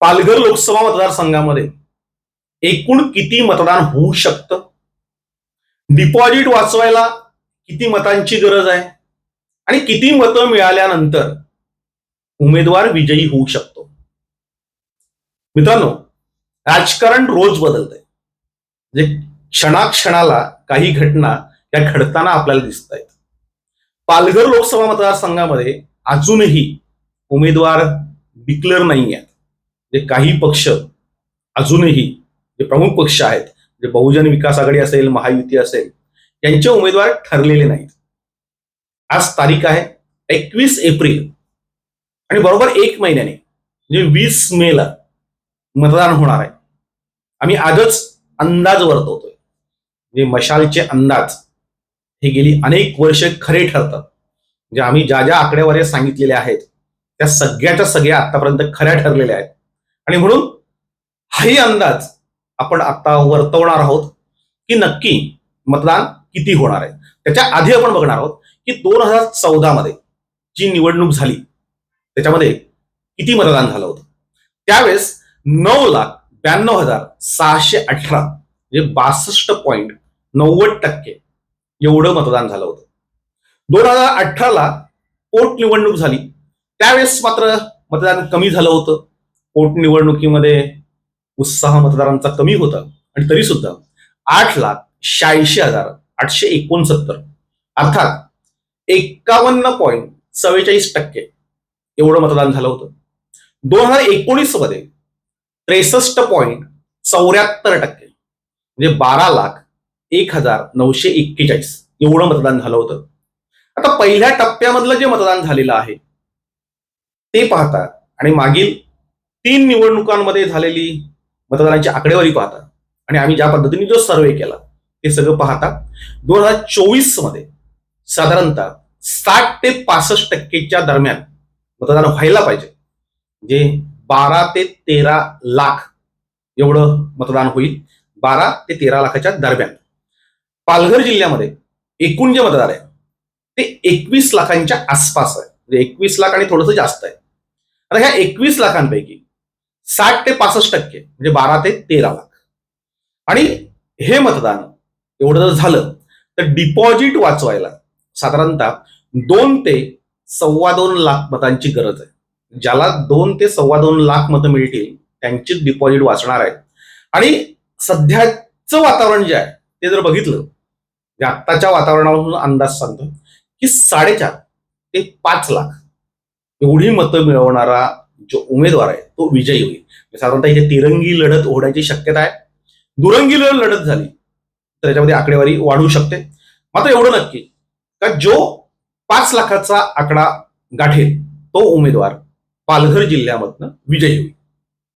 पालघर लोकसभा मतदारसंघामध्ये एकूण किती मतदान होऊ शकतं? डिपॉझिट वाचवायला किती मतांची गरज आहे? आणि किती मतं मिळाल्यानंतर उमेदवार विजयी होऊ शकतो? मित्रांनो राजकारण रोज बदलतंय. म्हणजे क्षणाक्षणाला काही घटना या घडताना आपल्याला दिसत आहेत पालघर लोकसभा मतदारसंघामध्ये अजूनही उमेदवार डिक्लेअर नाही आहेत जे काही पक्ष अजूनही जे प्रमुख पक्ष आहेत जे बहुजन विकास आघाडी असेल महायुती असेल यांचे उमेदवार ठरलेले नाहीत. आज तारीख आहे एकवीस एप्रिल आणि बरोबर एक महिन्याने म्हणजे वीस मेला मतदान होणार आहे. आम्ही आजच अंदाज वर्तवतोय. म्हणजे मशालचे अंदाज हे गेली अनेक वर्ष खरे ठरतात. म्हणजे आम्ही ज्या ज्या आकडेवारी सांगितलेल्या आहेत त्या सगळ्याच्या सगळ्या आतापर्यंत खऱ्या ठरलेल्या आहेत. आणि म्हणून हाही अंदाज आपण आता वर्तवणार आहोत की नक्की मतदान किती होणार आहे. त्याच्या आधी आपण बघणार आहोत की दोन हजार चौदा मध्ये जी निवडणूक झाली त्याच्यामध्ये किती मतदान झालं होतं? त्यावेळेस नऊ लाख ब्याण्णव हजार सहाशे अठरा म्हणजे बासष्ट पॉईंट नव्वद टक्के एवढं मतदान झालं होतं. दोन हजार अठराला पोटनिवडणूक झाली. त्यावेळेस मात्र मतदान कमी झालं होतं. पोटनिवडणुकीमध्ये उत्साह मतदारांचा कमी होता आणि तरी सुद्धा आठ लाख शहाऐंशी हजार आठशे एकोणसत्तर. अर्थात एक्कावन्न पॉईंट चव्वेचाळीस टक्के एवढं मतदान झालं होतं. दोन हजार एकोणीसमध्ये त्रेसष्ट पॉईंट चौऱ्याहत्तर टक्के म्हणजे बारा लाख एक हजार नऊशे एक्केचाळीस एवढं मतदान झालं होतं. आता पहिल्या टप्प्यामधलं जे मतदान झालेलं आहे ते पाहता आणि मागील तीन निवडणुकांमध्ये झालेली मतदानाची आकडेवारी पाहता आणि आम्ही ज्या पद्धतीने जो सर्वे केला ते सगळं पाहता दोन हजार चोवीसमध्ये साधारणतः साठ ते पासष्ट टक्केच्या दरम्यान मतदान व्हायला पाहिजे जे बारा ते तेरा लाख एवढं मतदान होईल बारा ते तेरा लाखाच्या दरम्यान. पालघर जिल्ह्यामध्ये एकूण जे मतदार आहे ते एकवीस लाखांच्या आसपास आहे म्हणजे एकवीस लाख आणि थोडंसं जास्त आहे. आता ह्या एकवीस लाखांपैकी साठ ते पासष्ट टक्के म्हणजे बारा ते तेरा लाख. आणि हे मतदान एवढं जर झालं तर डिपॉझिट वाचवायला साधारणतः दोन ते सव्वा दोन लाख मतांची गरज आहे. ज्याला दोन ते सव्वा दोन लाख मतं मिळतील त्यांचीच डिपॉझिट वाचणार आहे आणि सध्याचं वातावरण जे आहे ते जर बघितलं आत्ताच्या वातावरणावरून अंदाज सांगतो की साडेचार ते पाच लाख एवढी मतं मिळवणारा जो उमेदवार आहे तो विजयी होईल. म्हणजे साधारणतः इथे तिरंगी लढत होण्याची शक्यता आहे. दुरंगी लढत झाली तर याच्यामध्ये आकडेवारी वाढू शकते. मात्र एवढं नक्की का जो पाच लाखाचा आकडा गाठेल तो उमेदवार पालघर जिल्ह्यामधनं विजयी होईल.